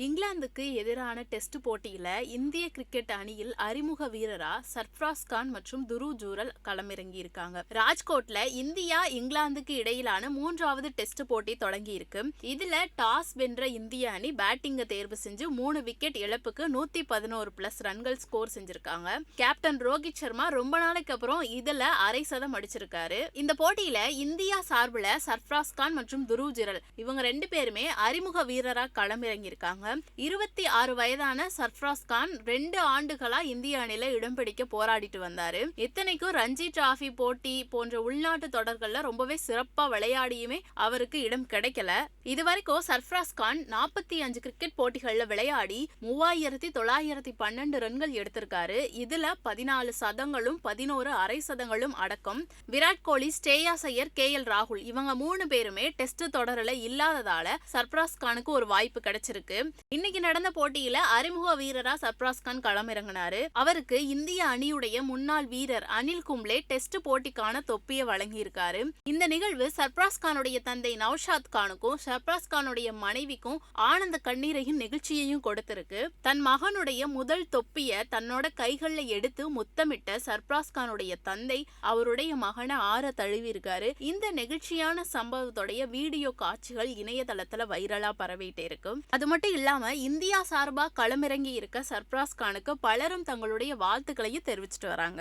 இங்கிலாந்துக்கு எதிரான டெஸ்ட் போட்டியில் இந்திய கிரிக்கெட் அணியில் அறிமுக வீரரா சர்ஃப்ராஸ் கான் மற்றும் துரு ஜூரல் களமிறங்கியிருக்காங்க. ராஜ்கோட்ல இந்தியா இங்கிலாந்துக்கு இடையிலான மூன்றாவது டெஸ்ட் போட்டி தொடங்கியிருக்கு. இதுல டாஸ் வென்ற இந்திய அணி பேட்டிங்கை தேர்வு செஞ்சு மூணு விக்கெட் இழப்புக்கு நூத்தி பதினோரு பிளஸ் ரன்கள் ஸ்கோர் செஞ்சிருக்காங்க. கேப்டன் ரோஹித் சர்மா ரொம்ப நாளைக்கு அப்புறம் இதுல அரை சதம் அடிச்சிருக்காரு. இந்த போட்டியில இந்தியா சார்பில் சர்ஃப்ராஸ் கான் மற்றும் துருவ் ஜிரல் இவங்க ரெண்டு பேருமே அறிமுக வீரரா களமிறங்கியிருக்காங்க. இருபத்தி ஆறு வயதான சர்ஃப்ராஸ் கான் ரெண்டு ஆண்டுகளா இந்திய அணில இடம் பிடிக்க போராடிட்டு வந்தாரு. இத்தனைக்கும் ரஞ்சி டிராஃபி போட்டி போன்ற உள்நாட்டு தொடர்கள்ல ரொம்பவே சிறப்பா விளையாடியுமே அவருக்கு இடம் கிடைக்கல. இதுவரைக்கும் சர்ஃப்ராஸ் கான் நாற்பத்தி அஞ்சு கிரிக்கெட் போட்டிகள்ல விளையாடி மூவாயிரத்தி தொள்ளாயிரத்தி பன்னெண்டு ரன்கள் எடுத்திருக்காரு. இதுல பதினாலு சதங்களும் பதினோரு அரை சதங்களும் அடக்கம். விராட் கோலி ஸ்டேயா சையர் கே எல் ராகுல் இவங்க மூணு பேருமே டெஸ்ட் தொடரில் இல்லாததால சர்ப்ராஸ் கானுக்கு ஒரு வாய்ப்பு கிடைச்சிருக்கு. இன்னைக்கு நடந்த போட்டியில அறிமுக வீரரா சர்ப்ராஸ் கான் களமிறங்கினாரு. அவருக்கு இந்திய அணியுடைய முன்னாள் வீரர் அனில் கும்ளே டெஸ்ட் போட்டிக்கான தொப்பியை வழங்கியிருக்காரு. இந்த நிகழ்வு சர்ப்ராஸ் கானுடைய தந்தை நவ்ஷாத் கானுக்கும் சர்ப்ராஸ் கானுடைய மனைவிக்கும் ஆனந்த கண்ணீரையும் நிகழ்ச்சியையும் கொடுத்திருக்கு. தன் மகனுடைய முதல் தொப்பிய தன்னோட கைகள்ல எடுத்து முத்தமிட்ட சர்ப்ராஸ் கானுடைய தந்தை அவருடைய மகனை ஆற தழுவியிருக்காரு. இந்த நெகிழ்ச்சியான சம்பவத்துடைய வீடியோ காட்சிகள் இணையதளத்துல வைரலா பரவிட்டே இருக்கும் அது மட்டும் இல்ல இல்லாமல் இந்தியா சார்பாக களமிறங்கி இருக்க சர்ப்ராஸ் கானுக்கு பலரும் தங்களுடைய வாழ்த்துக்களையும் தெரிவிச்சிட்டு வராங்க.